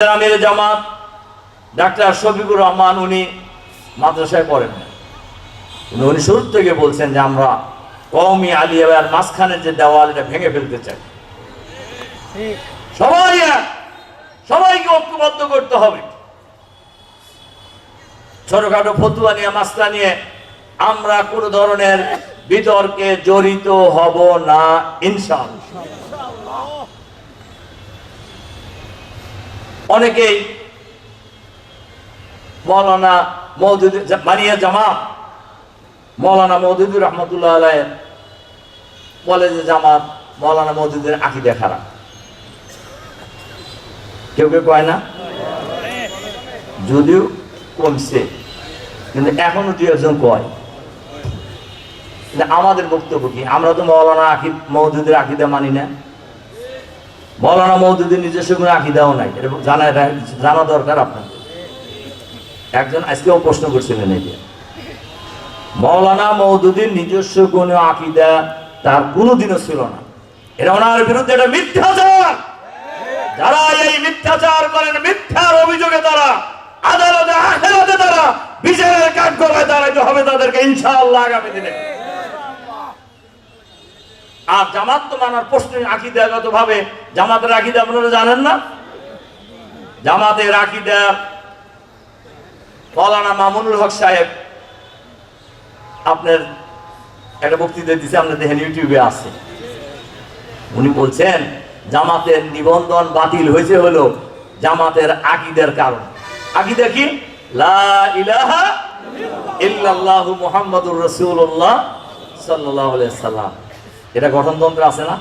আমির জামাত, ডাক্তার শফিকুর রহমান উনি মাদ্রাসায় পড়েন। না। কিন্তু উনি শুরু থেকে বলছেন যে আমরা কওমি আলিয়ার মাঝখানের যে দেওয়াল, এটা ভেঙে ফেলতে চাই। সবাই সবাইকে ঐক্যবদ্ধ করতে হবে। ছোটখাটো ফতুয়া নিয়ে মাসলা নিয়ে আমরা কোন ধরনের বিতর্কে জড়িত হব না, ইনশাআল্লাহ। অনেকেই মৌলানা মৌদুদ মানিয়া জামা মৌলানা মৌদুদুর রহমতুল্লাহ আলাই বলে যে জামাত, মৌলানা মৌদুদের আকিদে খারাপ। কেউ কেউ কয় না? যদিও কমছে, কিন্তু এখনও দু একজন কয়। আমাদের বক্তব্য কি? আমরা তো মৌলানা আকিদ, মৌদুদের আকিদা মানি না। মৌলানা মৌদুদের নিজস্ব কোনো আকিদাও নাই। জানা জানা দরকার আপনাদের একজন আজকেও প্রশ্ন করছিলেন এই মৌলানা মৌদুদির নিজস্ব কোনো আকিদা তার কোনোদিনও ছিল না। এটা ওনার বিরুদ্ধে এটা মিথ্যাচার। যারা এই মিথ্যাচার করেন, মিথ্যার অভিযোগে তারা, আদালতে, আখেরাতে তারা, বিচারের কাঠ গলায় দাঁড়াইতে হবে তাদেরকে, ইনশাআল্লাহ আগামী দিনে। আর জামাত তো মানার প্রশ্ন আকিদাগত ভাবে জামাতের আকিদা আপনারা জানেন না? জামাতের আকিদা মৌলানা মামুনুল হক সাহেব আপনার একটা বক্তৃতা দিচ্ছে আপনার দেখেন ইউটিউবে আছে। উনি বলছেন, জামাতের নিবন্ধন বাতিল হয়েছে হলো জামাতের আকিদের কারণ। আকিদা কি? লা ইলাহা ইল্লাল্লাহু মুহাম্মাদুর রাসূলুল্লাহ সাল্লাল্লাহু আলাইহি সাল্লাম এটা গঠনতন্ত্র আছে না?